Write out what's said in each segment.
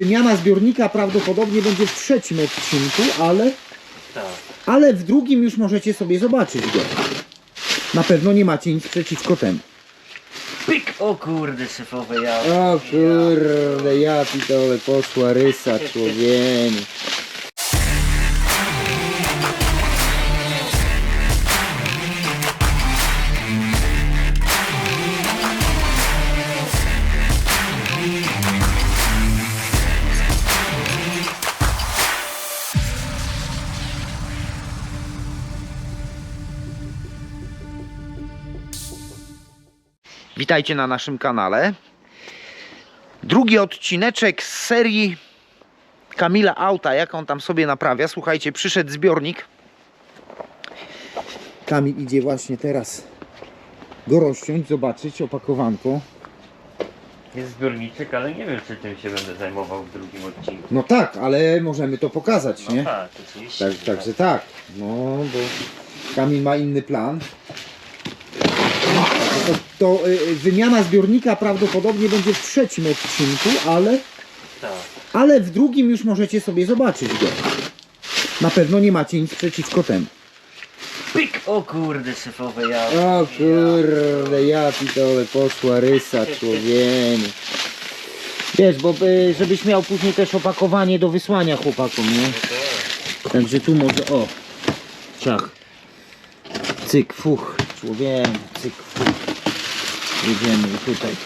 Wymiana zbiornika prawdopodobnie będzie w trzecim odcinku, ale, Tak. ale w drugim już możecie sobie zobaczyć go. Na pewno nie macie nic przeciwko temu. Pyk! O kurde, szefowe ja. O kurde, ja pitole, poszła rysa człowieniu. Witajcie na naszym kanale. Drugi odcineczek z serii Kamila Auta, jak on tam sobie naprawia. Słuchajcie, przyszedł zbiornik. Kamil idzie właśnie teraz go rozciąć, zobaczyć opakowanko. Jest zbiorniczek, ale nie wiem, czy tym się będę zajmował w drugim odcinku. No tak, ale możemy to pokazać, No nie? tak, oczywiście. Tak, że także tak. No, bo Kamil ma inny plan. To, y, wymiana zbiornika prawdopodobnie będzie w trzecim odcinku, ale Tak. Ale w drugim już możecie sobie zobaczyć go. Na pewno nie macie nic przeciwko temu. Pyk! O kurde, szefowe ja. O kurde, ja pitole, poszła rysa człowieniu. Wiesz, bo y, żebyś miał później też opakowanie do wysłania chłopakom, nie? Także tu może, o, ciach. Cyk, fuch, człowiek, cyk. Jedziemy i tutaj.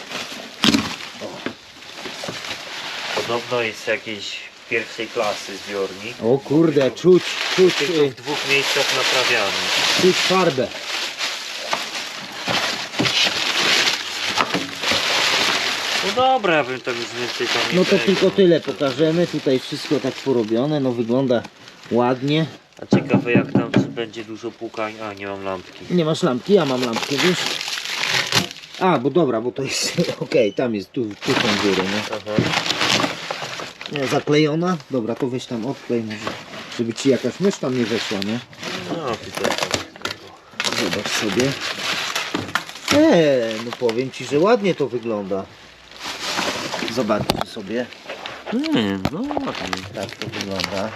Podobno jest jakiejś pierwszej klasy zbiornik. O kurde, czuć, czuć, Tylko y, w dwóch miejscach naprawiany. czuć farbę. No dobra, ja bym tam już więcej tam nie No to tego. tylko tyle pokażemy. Tutaj wszystko tak porobione, no wygląda ładnie. A ciekawe jak tam, czy będzie dużo pukań. A, nie mam lampki. Nie masz lampki, ja mam lampkę, wiesz? A, bo dobra, bo to jest, okej, tam jest, tu, tu są dziury, nie? Aha. nie? Zaklejona? Dobra, to weź tam odklej może, żeby ci jakaś mysz tam nie weszła, nie? No, tutaj. Zobacz sobie. Eee, no powiem ci, że ładnie to wygląda. Zobaczcie sobie, Nie, no ładnie. tak to wygląda.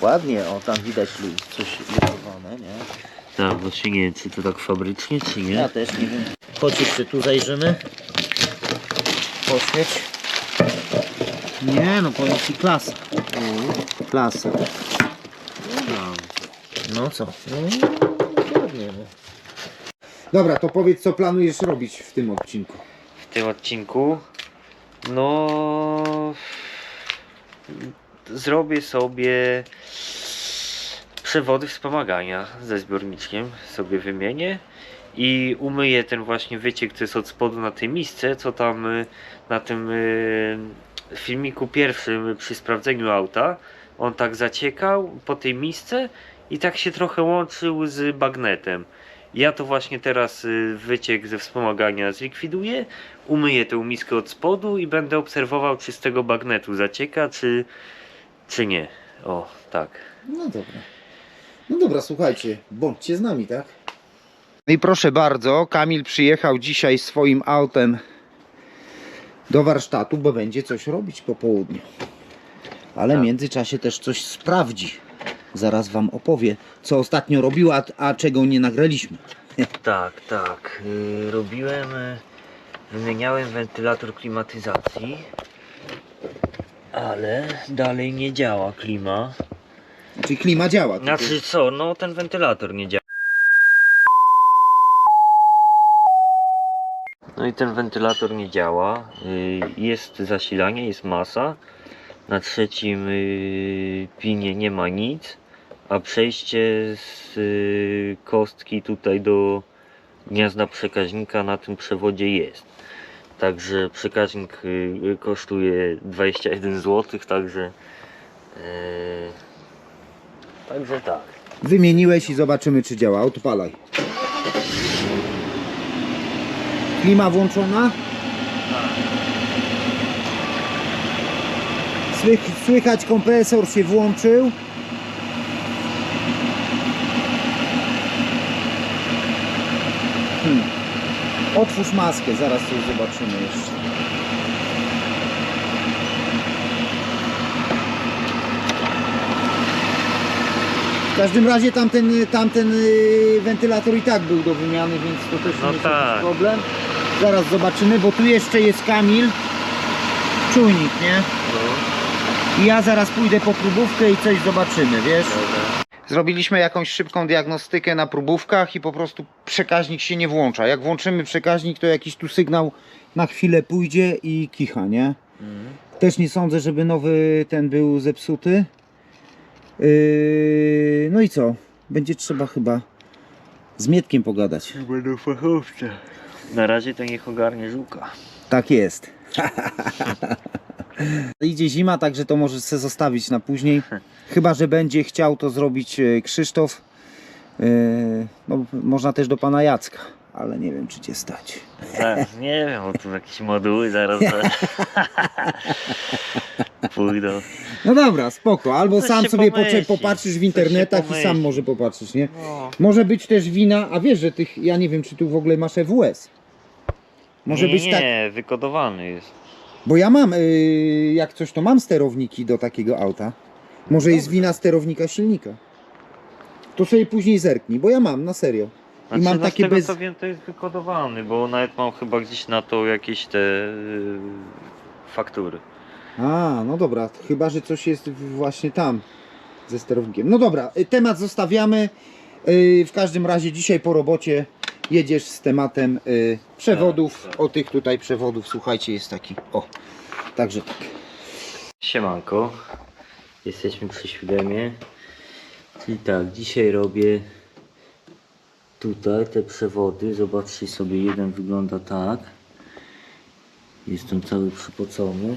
Ładnie, o tam widać lu- coś luzowane, nie? Tak, właśnie nie wiem, czy to tak fabrycznie, czy nie. Ja też nie wiem. Chodź jeszcze tu zajrzymy. Poświeć. Nie no, powiem ci klasa. Klasa. No co? No, ładnie, no. Dobra, to powiedz co planujesz robić w tym odcinku. w tym odcinku. No. Zrobię sobie przewody wspomagania ze zbiorniczkiem, sobie wymienię i umyję ten właśnie wyciek, co jest od spodu na tej misce, co tam y, na tym y, filmiku pierwszym przy sprawdzeniu auta. On tak zaciekał po tej misce i tak się trochę łączył z bagnetem. Ja to właśnie teraz y, wyciek ze wspomagania zlikwiduję, umyję tę miskę od spodu i będę obserwował, czy z tego bagnetu zacieka, czy, czy nie. O, tak. No dobra. No dobra, słuchajcie, bądźcie z nami, tak? No i proszę bardzo, Kamil przyjechał dzisiaj swoim autem do warsztatu, bo będzie coś robić po południu. Ale w Tak. międzyczasie też coś sprawdzi. Zaraz wam opowie, co ostatnio robił, a, a czego nie nagraliśmy. Tak, tak. Y, robiłem, y, wymieniałem wentylator klimatyzacji, ale dalej nie działa klima. Czyli klima działa. tylko- Znaczy co, no ten wentylator nie działa. I ten wentylator nie działa. Y, Jest zasilanie, jest masa. Na trzecim y, pinie nie ma nic. A przejście z y, kostki tutaj do gniazda przekaźnika na tym przewodzie jest. Także przekaźnik kosztuje 21 zł, także Także tak. Wymieniłeś i zobaczymy, czy działa. Odpalaj. Klima włączona? Słychać kompresor się włączył. Hmm. Otwórz maskę, zaraz tu zobaczymy jeszcze. W każdym razie tamten, tamten y, wentylator i tak był do wymiany, więc to też no nie jest tak. problem. Zaraz zobaczymy, bo tu jeszcze jest Kamil, czujnik, nie? I ja zaraz pójdę po próbówkę i coś zobaczymy, wiesz? Zrobiliśmy jakąś szybką diagnostykę na próbówkach i po prostu przekaźnik się nie włącza. Jak włączymy przekaźnik, to jakiś tu sygnał na chwilę pójdzie i kicha, nie? Też nie sądzę, żeby nowy ten był zepsuty. Yy, no i co? Będzie trzeba chyba z Mietkiem pogadać. Będą fachowce. Na razie to niech ogarnie żuka. Tak jest. Idzie zima, także to możesz sobie zostawić na później. Chyba, że będzie chciał to zrobić e, Krzysztof. Yy, no, można też do pana Jacka, ale nie wiem, czy cię stać. Zaraz, nie wiem, bo tu jakieś moduły zaraz pójdą. No dobra, spoko. Albo Coś sam sobie pomyśli. popatrzysz w internetach i sam może popatrzysz, nie? No. Może być też wina, a wiesz, że tych, ja nie wiem, czy tu w ogóle masz EWS. Może nie, być nie, tak, wykodowany jest. bo ja mam, yy, jak coś, to mam sterowniki do takiego auta. Może jest wina sterownika silnika. To sobie później zerknij, bo ja mam, na serio. Znaczy, mam no takie z tego bez- co wiem to jest wykodowany, bo nawet mam chyba gdzieś na to jakieś te yy, faktury. A, no dobra, chyba, że coś jest właśnie tam ze sterownikiem. No dobra, y, temat zostawiamy. Y, W każdym razie dzisiaj po robocie jedziesz z tematem y, przewodów. Tak, tak. O tych tutaj przewodów, słuchajcie, jest taki. O, także tak. Siemanko, jesteśmy przy siódemie. Czyli tak, dzisiaj robię tutaj te przewody. Zobaczcie sobie, jeden wygląda tak. Jestem cały przypocony.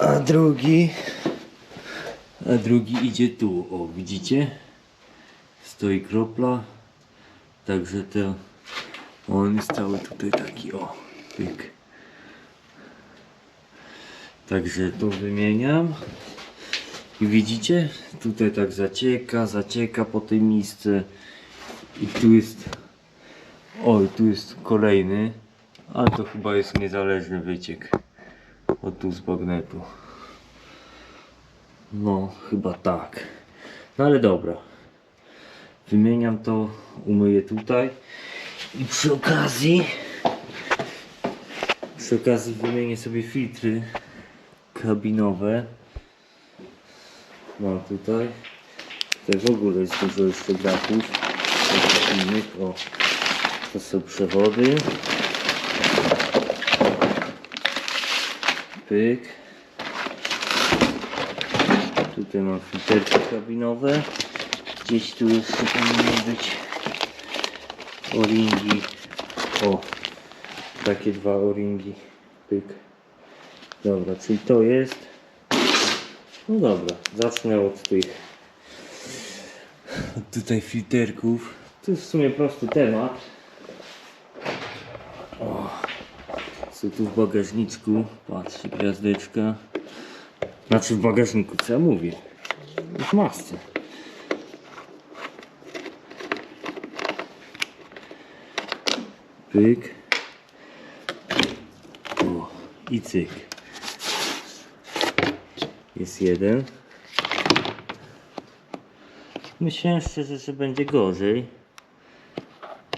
A drugi, a drugi idzie tu. O, widzicie? Stoi kropla. Także to on jest cały tutaj taki, o, pyk. Także tu wymieniam. I widzicie? Tutaj tak zacieka, zacieka po tej misce. I tu jest. Oj, tu jest kolejny. Ale to chyba jest niezależny wyciek. Od tu z bagnetu. No, chyba tak. No ale dobra. Wymieniam to, umyję tutaj. I przy okazji. Przy okazji wymienię sobie filtry kabinowe. Mam tutaj. Tutaj w ogóle jest dużo jeszcze braków. Innych. O, to są przewody. Pyk. Tutaj mam filterki kabinowe. Gdzieś tu jeszcze powinny być o-ringi. O, takie dwa o-ringi. Pyk. Dobra, czyli to jest. No dobra, zacznę od tych od tutaj filterków. To jest w sumie prosty temat. O, co tu w bagażniczku? Patrzcie, gwiazdeczka. Znaczy w bagażniku, co ja mówię? W masce. Pyk. O, i cyk. Jest jeden. Myślałem szczerze, że będzie gorzej.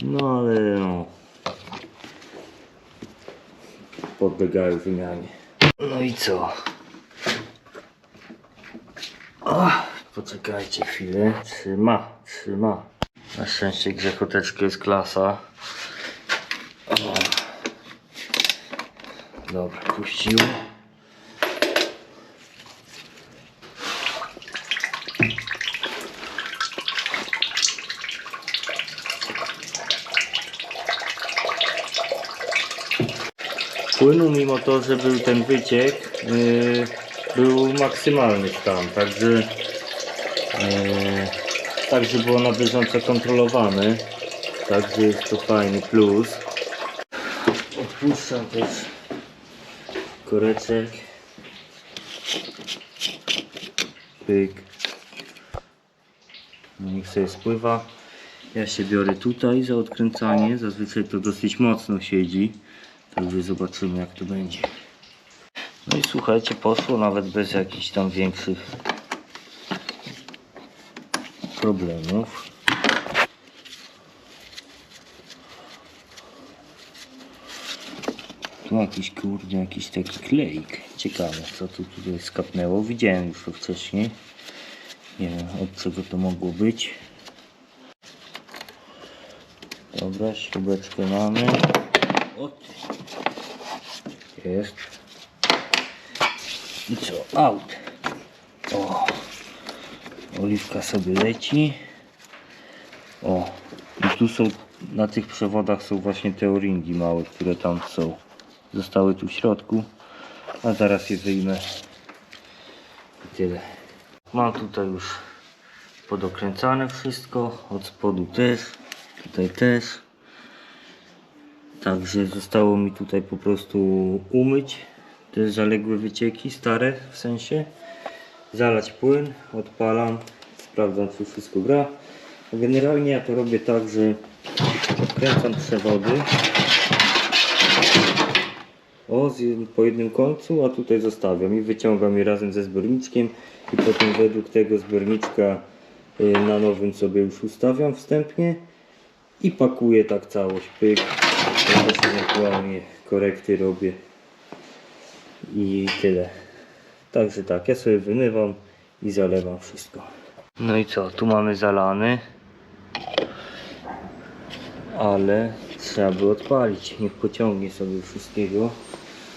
No ale no. Podlegają wymianie. No i co? O, poczekajcie chwilę. Trzyma, trzyma. Na szczęście grzechoteczka jest klasa. Dobra, puścił. Płynu mimo to, że był ten wyciek, yy, był maksymalny stan, także yy, także było na bieżąco kontrolowane. Także jest to fajny plus. Odpuszczam też koreczek. Pyk. No niech sobie spływa. Ja się biorę tutaj za odkręcanie. Zazwyczaj to dosyć mocno siedzi. Także zobaczymy jak to będzie. No i słuchajcie, poszło nawet bez jakichś tam większych problemów. Tu jakiś kurde, jakiś taki klejk. Ciekawe co tu tutaj skapnęło. Widziałem już to wcześniej. Nie wiem od czego to mogło być. Dobra, śrubeczkę mamy. O ty. Jest. I co? Out. O. Oliwka sobie leci. O. I tu są, na tych przewodach są właśnie te o-ringi małe, które tam są. Zostały tu w środku. A zaraz je wyjmę. I tyle. Mam tutaj już podokręcane wszystko. Od spodu też. Tutaj też. Także zostało mi tutaj po prostu umyć te zaległe wycieki, stare w sensie. Zalać płyn, odpalam, sprawdzam czy wszystko gra. Generalnie ja to robię tak, że odkręcam przewody. O, z, jed- po jednym końcu, a tutaj zostawiam i wyciągam je razem ze zbiorniczkiem i potem według tego zbiorniczka y, na nowym sobie już ustawiam wstępnie i pakuję tak całość, pyk, ewentualnie korekty robię i tyle. Także tak, ja sobie wymywam i zalewam wszystko. No i co, tu mamy zalany, ale trzeba by odpalić, niech pociągnie sobie wszystkiego.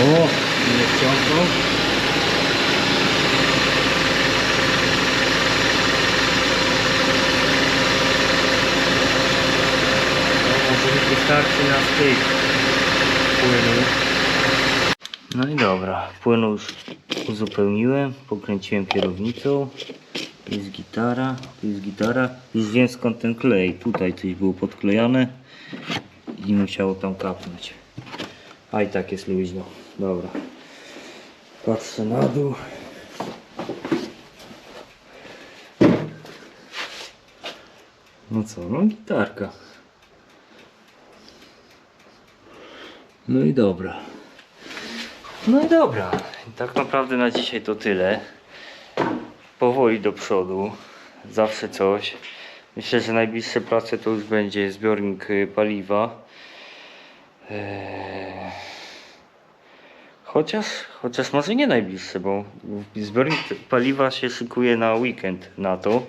O, nie wciągnął. No, może mi wystarczy na styk płynu. No i dobra, płynu już uzupełniłem, pokręciłem kierownicą. Tu jest gitara, tu jest gitara. Już wiem skąd ten klej. Tutaj coś było podklejane i musiało tam kapnąć. A i tak jest luźno. Dobra. Patrzę na dół. No co, no gitarka. No i dobra. No i dobra. Tak naprawdę na dzisiaj to tyle. Powoli do przodu. Zawsze coś. Myślę, że najbliższe prace to już będzie zbiornik y, paliwa. Eee, Chociaż, chociaż może nie najbliższe, bo zbiornik paliwa się szykuje na weekend na to.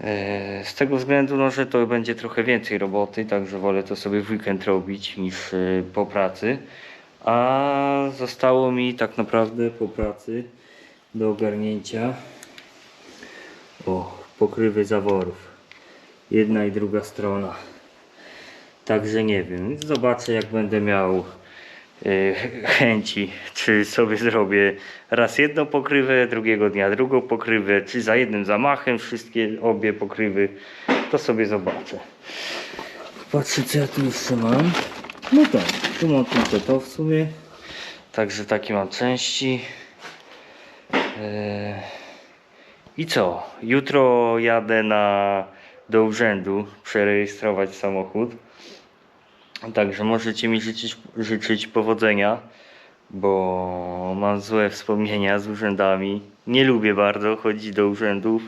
Eee, Z tego względu, no, że to będzie trochę więcej roboty, także wolę to sobie w weekend robić niż e, po pracy. A zostało mi tak naprawdę po pracy do ogarnięcia o, pokrywy zaworów. Jedna i druga strona. Także nie wiem, zobaczę jak będę miał e, chęci, czy sobie zrobię raz jedną pokrywę, drugiego dnia drugą pokrywę, czy za jednym zamachem wszystkie obie pokrywy, to sobie zobaczę. Patrzę co ja tu jeszcze mam. No tak, tu mam tylko to w sumie. Także takie mam części. E, I co? Jutro jadę na, do urzędu przerejestrować samochód. Także możecie mi życzyć, życzyć powodzenia, bo mam złe wspomnienia z urzędami. Nie lubię bardzo chodzić do urzędów.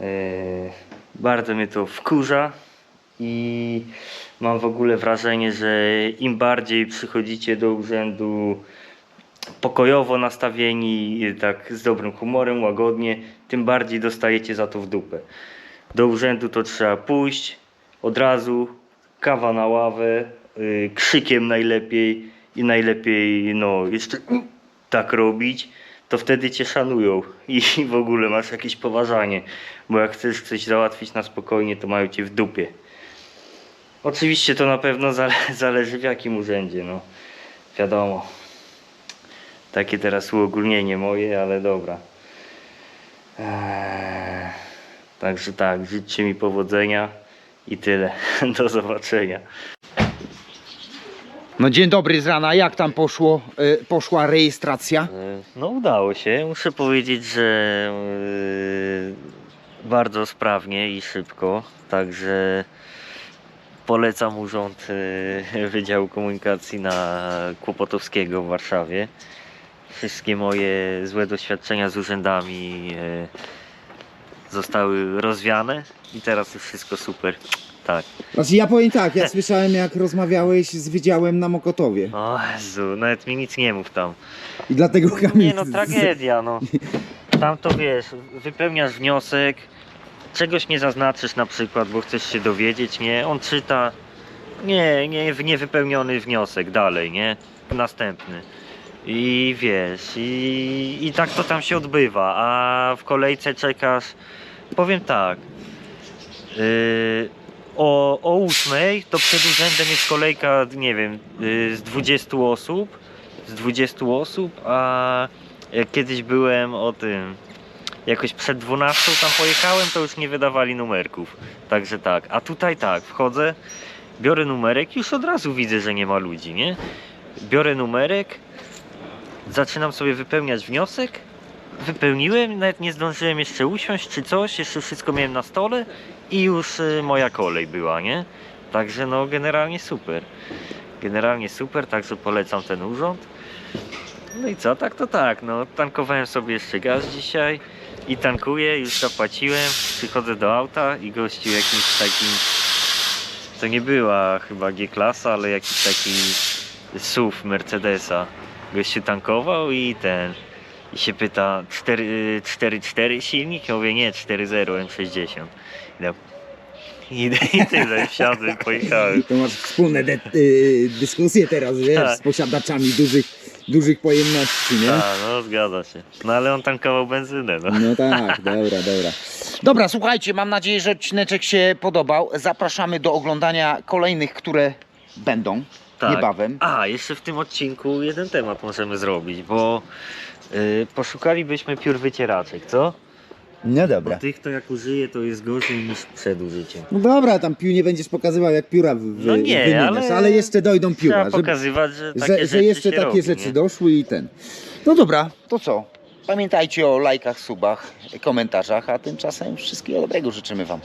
Eee, bardzo mnie to wkurza i mam w ogóle wrażenie, że im bardziej przychodzicie do urzędu pokojowo nastawieni, tak z dobrym humorem, łagodnie, tym bardziej dostajecie za to w dupę. Do urzędu to trzeba pójść od razu, kawa na ławę, yy, krzykiem najlepiej i najlepiej no jeszcze tak robić, to wtedy cię szanują i w ogóle masz jakieś poważanie, bo jak chcesz coś załatwić na spokojnie, to mają cię w dupie. Oczywiście to na pewno zale zależy w jakim urzędzie, no wiadomo. Takie teraz uogólnienie moje, ale dobra. Eee, także tak, życzcie mi powodzenia i tyle. Do zobaczenia. No dzień dobry z rana, jak tam poszło, y, poszła rejestracja? E, No udało się. Muszę powiedzieć, że e, bardzo sprawnie i szybko. Także polecam urząd e, Wydziału Komunikacji na Kłopotowskiego w Warszawie. Wszystkie moje złe doświadczenia z urzędami zostały rozwiane i teraz już wszystko super. Tak. Znaczy ja powiem tak, ja słyszałem jak rozmawiałeś z wydziałem na Mokotowie O Jezu, nawet mi nic nie mów tam. i dlatego Kamil... Nie no, tragedia, no. Tam to wiesz, wypełniasz wniosek, czegoś nie zaznaczysz na przykład, bo chcesz się dowiedzieć, nie? On czyta, nie, nie, niewypełniony wniosek, dalej, nie? Następny. I wiesz, i, i tak to tam się odbywa, a w kolejce czekasz, powiem tak, o, o 8 to przed urzędem jest kolejka, nie wiem, yy, z 20 osób, z 20 osób, a kiedyś byłem o tym, jakoś przed 12 tam pojechałem, to już nie wydawali numerków. Także tak, a tutaj tak, wchodzę, biorę numerek, już od razu widzę, że nie ma ludzi, nie? Biorę numerek, zaczynam sobie wypełniać wniosek, wypełniłem, nawet nie zdążyłem jeszcze usiąść czy coś, jeszcze wszystko miałem na stole i już y, moja kolej była, nie? Także no generalnie super. Generalnie super, także polecam ten urząd. No i co, tak to tak, no tankowałem sobie jeszcze gaz dzisiaj i tankuję, już zapłaciłem, przychodzę do auta i gościu jakimś takim, to nie była chyba G-klasa, ale jakiś taki SUV Mercedesa. Gościu tankował i ten, i się pyta 4 4.4 silnik? Ja mówię nie, 4.0 M60. No. I, i tyle, wsiadłem, pojechałem. To masz wspólne de- y, dyskusje teraz, wiesz, Tak. z posiadaczami dużych, dużych pojemności, nie? A, no zgadza się. No ale on tankował benzynę, no. No tak, dobra, dobra. Dobra, słuchajcie, mam nadzieję, że odcineczek się podobał. Zapraszamy do oglądania kolejnych, które będą Tak. niebawem. A, jeszcze w tym odcinku jeden temat możemy zrobić, bo y, poszukalibyśmy piór wycieraczek, co? No Bo dobra. tych to jak użyję to jest gorzej niż przed użyciem. No dobra, tam pił nie będziesz pokazywał jak pióra wy, No nie, wymieniasz, ale- ale... jeszcze dojdą Trzeba pióra, że, pokazywać, że takie że, rzeczy że jeszcze się takie robi, rzeczy nie? doszły i ten. No dobra, to co? Pamiętajcie o lajkach, subach, komentarzach, a tymczasem wszystkiego dobrego życzymy Wam.